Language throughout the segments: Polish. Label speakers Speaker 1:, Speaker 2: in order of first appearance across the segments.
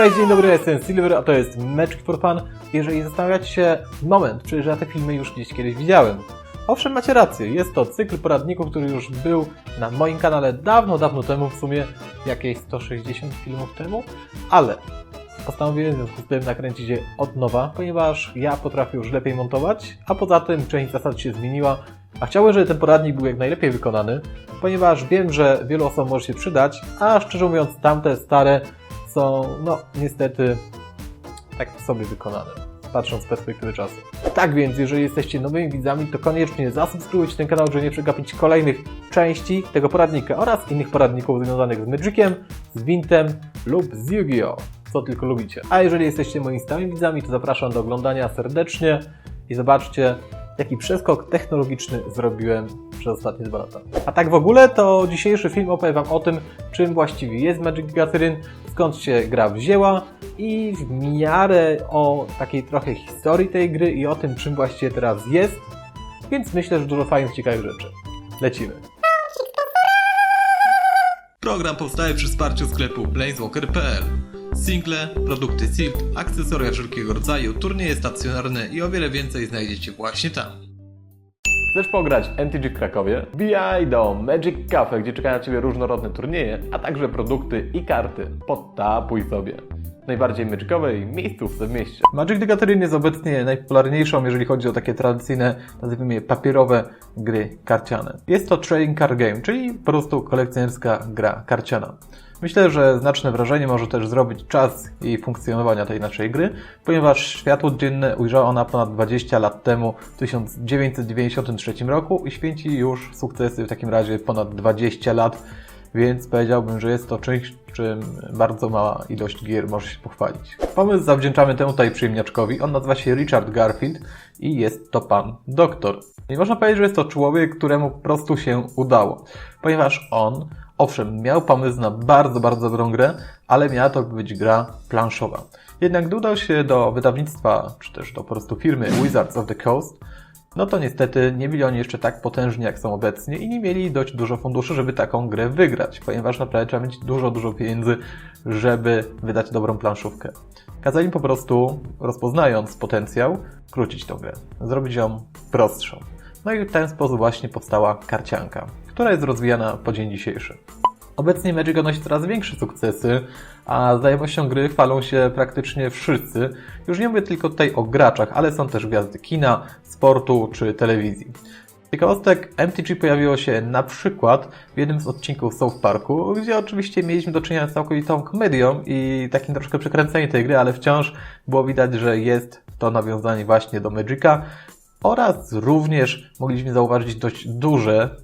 Speaker 1: Cześć, dzień dobry, jestem Silver, a to jest Magic for Fun. Jeżeli zastanawiacie się, moment, przecież ja te filmy już gdzieś kiedyś widziałem. Owszem, macie rację, jest to cykl poradników, który już był na moim kanale dawno, dawno temu, w sumie jakieś 160 filmów temu, ale postanowiłem w związku z tym nakręcić je od nowa, ponieważ ja potrafię już lepiej montować, a poza tym część zasad się zmieniła, a chciałbym, żeby ten poradnik był jak najlepiej wykonany, ponieważ wiem, że wielu osobom może się przydać, a szczerze mówiąc tamte stare są, no niestety, tak sobie wykonane, patrząc z perspektywy czasu. Tak więc, jeżeli jesteście nowymi widzami, to koniecznie zasubskrybujcie ten kanał, żeby nie przegapić kolejnych części tego poradnika oraz innych poradników związanych z Magiciem, z Wintem lub z Yu-Gi-Oh! Co tylko lubicie. A jeżeli jesteście moimi stałymi widzami, to zapraszam do oglądania serdecznie i zobaczcie, jaki przeskok technologiczny zrobiłem przez ostatnie dwa lata. A tak w ogóle, to dzisiejszy film opowie Wam o tym, czym właściwie jest Magic Gathering, skąd się gra wzięła i w miarę o takiej trochę historii tej gry i o tym, czym właściwie teraz jest, więc myślę, że dużo fajnych, ciekawych rzeczy. Lecimy.
Speaker 2: Program powstaje przy wsparciu sklepu planeswalker.pl. Single, produkty Silk, akcesoria wszelkiego rodzaju, turnieje stacjonarne i o wiele więcej znajdziecie właśnie tam.
Speaker 1: Chcesz pograć MTG w Krakowie? Wbijaj do Magic Cafe, gdzie czekają na Ciebie różnorodne turnieje, a także produkty i karty. Podtapuj sobie. Najbardziej magicowej miejscówce w mieście. Magic the Gathering jest obecnie najpopularniejszą, jeżeli chodzi o takie tradycyjne, nazwijmy je papierowe gry karciane. Jest to trading card game, czyli po prostu kolekcjonerska gra karciana. Myślę, że znaczne wrażenie może też zrobić czas jej funkcjonowania tej naszej gry, ponieważ światło dzienne ujrzała ona ponad 20 lat temu, w 1993 roku i święci już sukcesy w takim razie ponad 20 lat, więc powiedziałbym, że jest to czymś, czym bardzo mała ilość gier może się pochwalić. Pomysł zawdzięczamy temu tutaj przyjemniaczkowi. On nazywa się Richard Garfield i jest to pan doktor. I można powiedzieć, że jest to człowiek, któremu po prostu się udało, ponieważ on Owszem, miał pomysł na bardzo, bardzo dobrą grę, ale miała to być gra planszowa. Jednak gdy udał się do wydawnictwa, czy też do po prostu firmy Wizards of the Coast, no to niestety nie byli oni jeszcze tak potężni, jak są obecnie i nie mieli dość dużo funduszy, żeby taką grę wygrać, ponieważ naprawdę trzeba mieć dużo, dużo pieniędzy, żeby wydać dobrą planszówkę. Kazali im po prostu, rozpoznając potencjał, skrócić tą grę, zrobić ją prostszą. No i w ten sposób właśnie powstała karcianka, która jest rozwijana po dzień dzisiejszy. Obecnie Magic odnosi coraz większe sukcesy, a znajomością gry chwalą się praktycznie wszyscy. Już nie mówię tylko tutaj o graczach, ale są też gwiazdy kina, sportu czy telewizji. Ciekawostek MTG pojawiło się na przykład w jednym z odcinków South Parku, gdzie oczywiście mieliśmy do czynienia z całkowitą komedią i takim troszkę przekręceniem tej gry, ale wciąż było widać, że jest to nawiązanie właśnie do Magica oraz również mogliśmy zauważyć dość duże,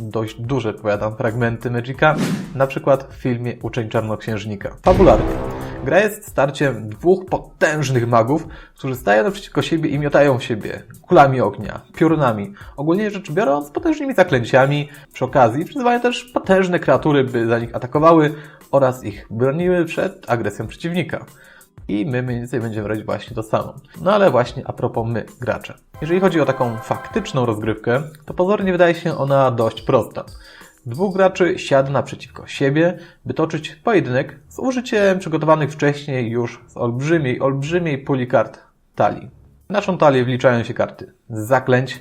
Speaker 1: dość duże, powiadam, fragmenty Magica, na przykład w filmie Uczeń Czarnoksiężnika. Fabularnie. Gra jest starciem dwóch potężnych magów, którzy stają naprzeciwko siebie i miotają siebie kulami ognia, piorunami, ogólnie rzecz biorąc potężnymi zaklęciami. Przy okazji przyzywają też potężne kreatury, by za nich atakowały oraz ich broniły przed agresją przeciwnika. I my mniej więcej będziemy robić właśnie to samo. No ale właśnie a propos my, gracze. Jeżeli chodzi o taką faktyczną rozgrywkę, to pozornie wydaje się ona dość prosta. Dwóch graczy siada naprzeciwko siebie, by toczyć pojedynek z użyciem przygotowanych wcześniej już z olbrzymiej, olbrzymiej puli kart talii. W naszą talię wliczają się karty z zaklęć,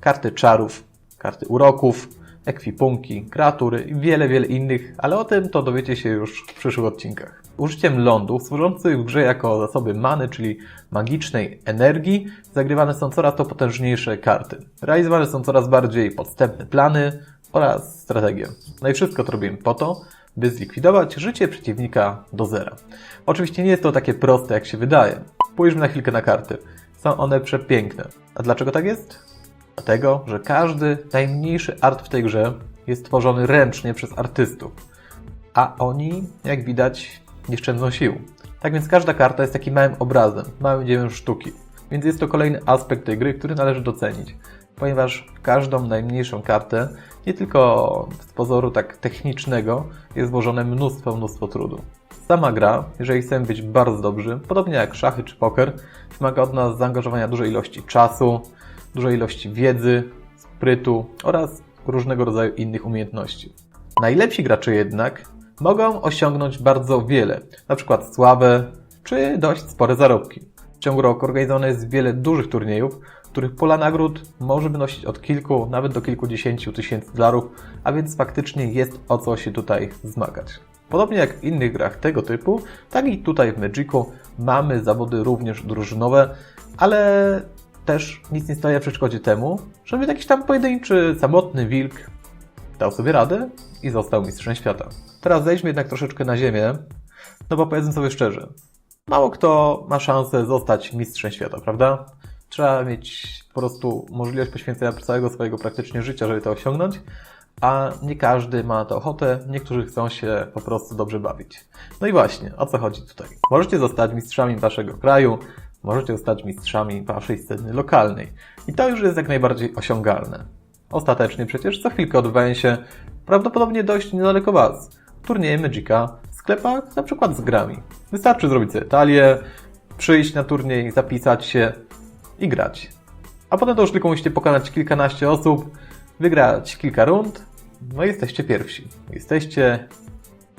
Speaker 1: karty czarów, karty uroków, ekwipunki, kreatury i wiele, wiele innych, ale o tym to dowiecie się już w przyszłych odcinkach. Użyciem lądów służących w grze jako zasoby many, czyli magicznej energii, zagrywane są coraz to potężniejsze karty. Realizowane są coraz bardziej podstępne plany oraz strategie. No i wszystko to robimy po to, by zlikwidować życie przeciwnika do zera. Oczywiście nie jest to takie proste, jak się wydaje. Spójrzmy na chwilkę na karty. Są one przepiękne. A dlaczego tak jest? Dlatego, że każdy najmniejszy art w tej grze jest tworzony ręcznie przez artystów. A oni, jak widać, nie szczędzą sił. Tak więc każda karta jest takim małym obrazem, małym dziełem sztuki. Więc jest to kolejny aspekt tej gry, który należy docenić. Ponieważ każdą najmniejszą kartę, nie tylko z pozoru tak technicznego, jest włożone mnóstwo, mnóstwo trudu. Sama gra, jeżeli chcemy być bardzo dobrzy, podobnie jak szachy czy poker, wymaga od nas zaangażowania dużej ilości czasu, dużej ilości wiedzy, sprytu oraz różnego rodzaju innych umiejętności. Najlepsi gracze jednak mogą osiągnąć bardzo wiele, na przykład sławę czy dość spore zarobki. W ciągu roku organizowane jest wiele dużych turniejów, których pola nagród może wynosić od kilku, nawet do kilkudziesięciu tysięcy dolarów, a więc faktycznie jest o co się tutaj zmagać. Podobnie jak w innych grach tego typu, tak i tutaj w Magicu mamy zawody również drużynowe, ale też nic nie stoi na przeszkodzie temu, żeby jakiś tam pojedynczy, samotny wilk dał sobie radę i został mistrzem świata. Teraz zejdźmy jednak troszeczkę na ziemię, no bo powiedzmy sobie szczerze, mało kto ma szansę zostać mistrzem świata, prawda? Trzeba mieć po prostu możliwość poświęcenia całego swojego praktycznie życia, żeby to osiągnąć, a nie każdy ma to ochotę, niektórzy chcą się po prostu dobrze bawić. No i właśnie, o co chodzi tutaj? Możecie zostać mistrzami waszego kraju, możecie zostać mistrzami waszej sceny lokalnej. I to już jest jak najbardziej osiągalne. Ostatecznie przecież za chwilkę odbywają się prawdopodobnie dość niedaleko Was turnieje Magica w sklepach, na przykład z grami. Wystarczy zrobić sobie talię, przyjść na turniej, zapisać się i grać. A potem to już tylko musicie pokonać kilkanaście osób, wygrać kilka rund, no i jesteście pierwsi. Jesteście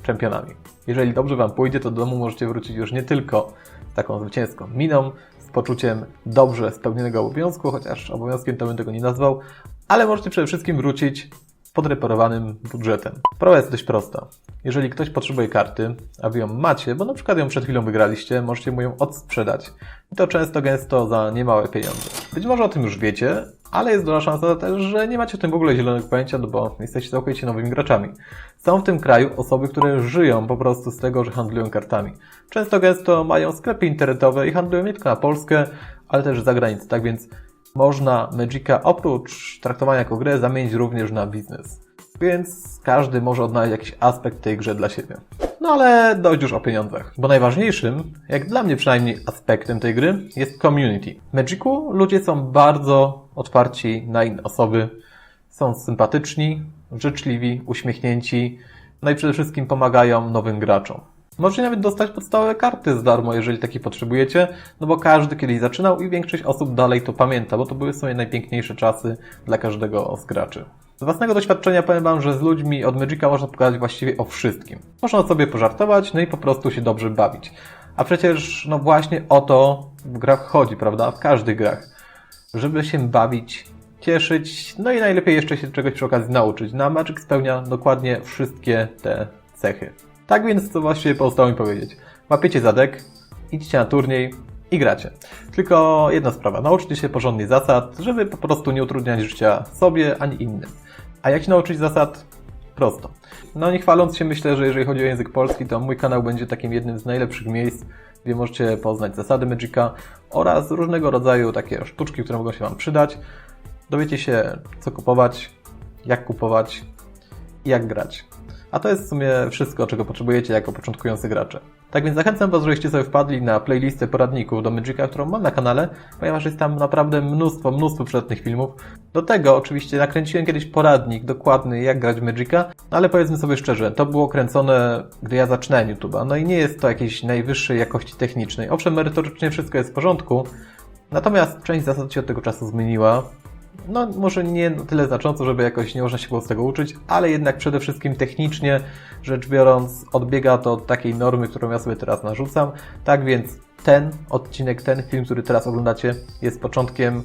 Speaker 1: czempionami. Jeżeli dobrze Wam pójdzie, to do domu możecie wrócić już nie tylko taką zwycięską miną, z poczuciem dobrze spełnionego obowiązku, chociaż obowiązkiem to bym tego nie nazwał, ale możecie przede wszystkim wrócić podreperowanym budżetem. Sprawa jest dość prosta. Jeżeli ktoś potrzebuje karty, a Wy ją macie, bo na przykład ją przed chwilą wygraliście, możecie mu ją odsprzedać. I to często gęsto za niemałe pieniądze. Być może o tym już wiecie, ale jest duża szansa też, że nie macie o tym w ogóle zielonego pojęcia, no bo jesteście całkowicie nowymi graczami. Są w tym kraju osoby, które żyją po prostu z tego, że handlują kartami. Często gęsto mają sklepy internetowe i handlują nie tylko na Polskę, ale też za granicę. Tak więc można Magica oprócz traktowania jako grę zamienić również na biznes. Więc każdy może odnaleźć jakiś aspekt tej grze dla siebie. No ale dość już o pieniądzach, bo najważniejszym, jak dla mnie przynajmniej, aspektem tej gry jest community. W Magicu ludzie są bardzo otwarci na inne osoby, są sympatyczni, życzliwi, uśmiechnięci, no i przede wszystkim pomagają nowym graczom. Możecie nawet dostać podstawowe karty za darmo, jeżeli takie potrzebujecie, no bo każdy kiedyś zaczynał i większość osób dalej to pamięta, bo to były w sumie najpiękniejsze czasy dla każdego z graczy. Z własnego doświadczenia powiem Wam, że z ludźmi od Magica można pogadać właściwie o wszystkim. Można sobie pożartować, no i po prostu się dobrze bawić. A przecież, no właśnie o to w grach chodzi, prawda? W każdych grach. Żeby się bawić, cieszyć, no i najlepiej jeszcze się czegoś przy okazji nauczyć. Na Magic spełnia dokładnie wszystkie te cechy. Tak więc, co właściwie pozostało mi powiedzieć? Łapiecie zadek, idźcie na turniej i gracie. Tylko jedna sprawa, nauczcie się porządnie zasad, żeby po prostu nie utrudniać życia sobie ani innym. A jak się nauczyć zasad? Prosto. No nie chwaląc się, myślę, że jeżeli chodzi o język polski, to mój kanał będzie takim jednym z najlepszych miejsc, gdzie możecie poznać zasady Magica oraz różnego rodzaju takie sztuczki, które mogą się Wam przydać. Dowiecie się, co kupować, jak kupować i jak grać. A to jest w sumie wszystko, czego potrzebujecie jako początkujący gracze. Tak więc zachęcam Was, żebyście sobie wpadli na playlistę poradników do Magica, którą mam na kanale, ponieważ jest tam naprawdę mnóstwo, mnóstwo przydatnych filmów. Do tego oczywiście nakręciłem kiedyś poradnik dokładny, jak grać w Magica, no ale powiedzmy sobie szczerze, to było kręcone, gdy ja zaczynałem YouTube'a, no i nie jest to jakiejś najwyższej jakości technicznej. Owszem, merytorycznie wszystko jest w porządku, natomiast część zasad się od tego czasu zmieniła, no może nie tyle znacząco, żeby jakoś nie można się było z tego uczyć, ale jednak przede wszystkim technicznie rzecz biorąc odbiega to od takiej normy, którą ja sobie teraz narzucam. Tak więc ten odcinek, ten film, który teraz oglądacie jest początkiem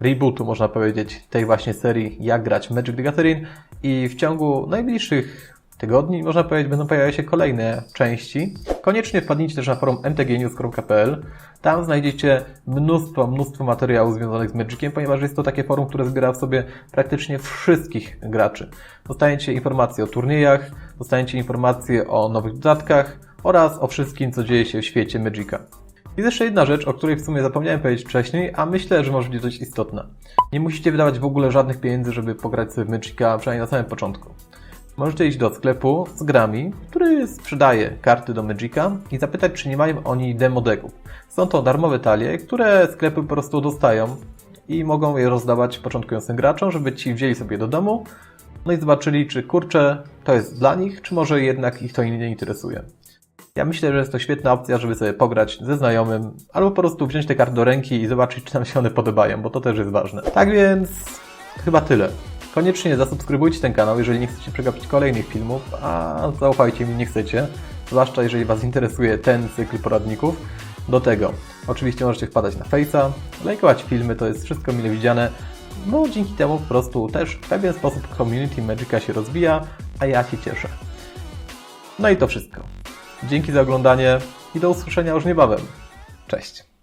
Speaker 1: rebootu, można powiedzieć, tej właśnie serii Jak grać Magic the Gathering i w ciągu najbliższych tygodni, można powiedzieć, będą pojawiały się kolejne części. Koniecznie wpadnijcie też na forum mtgnews.pl. Tam znajdziecie mnóstwo, mnóstwo materiałów związanych z Magiciem, ponieważ jest to takie forum, które zbiera w sobie praktycznie wszystkich graczy. Dostajecie informacje o turniejach, dostajecie informacje o nowych dodatkach oraz o wszystkim, co dzieje się w świecie Magica. Jest jeszcze jedna rzecz, o której w sumie zapomniałem powiedzieć wcześniej, a myślę, że może być dość istotna. Nie musicie wydawać w ogóle żadnych pieniędzy, żeby pograć sobie w Magica, przynajmniej na samym początku. Możecie iść do sklepu z grami, który sprzedaje karty do Magica i zapytać, czy nie mają oni demo. Są to darmowe talie, które sklepy po prostu dostają i mogą je rozdawać początkującym graczom, żeby ci wzięli sobie do domu, no i zobaczyli, czy kurczę, to jest dla nich, czy może jednak ich to nie interesuje. Ja myślę, że jest to świetna opcja, żeby sobie pograć ze znajomym, albo po prostu wziąć te karty do ręki i zobaczyć, czy nam się one podobają, bo to też jest ważne. Tak więc chyba tyle. Koniecznie zasubskrybujcie ten kanał, jeżeli nie chcecie przegapić kolejnych filmów, a zaufajcie mi, nie chcecie, zwłaszcza jeżeli Was interesuje ten cykl poradników. Do tego oczywiście możecie wpadać na Face'a, lajkować filmy, to jest wszystko mile widziane, bo dzięki temu po prostu też w pewien sposób community Magica się rozwija, a ja się cieszę. No i to wszystko. Dzięki za oglądanie i do usłyszenia już niebawem. Cześć.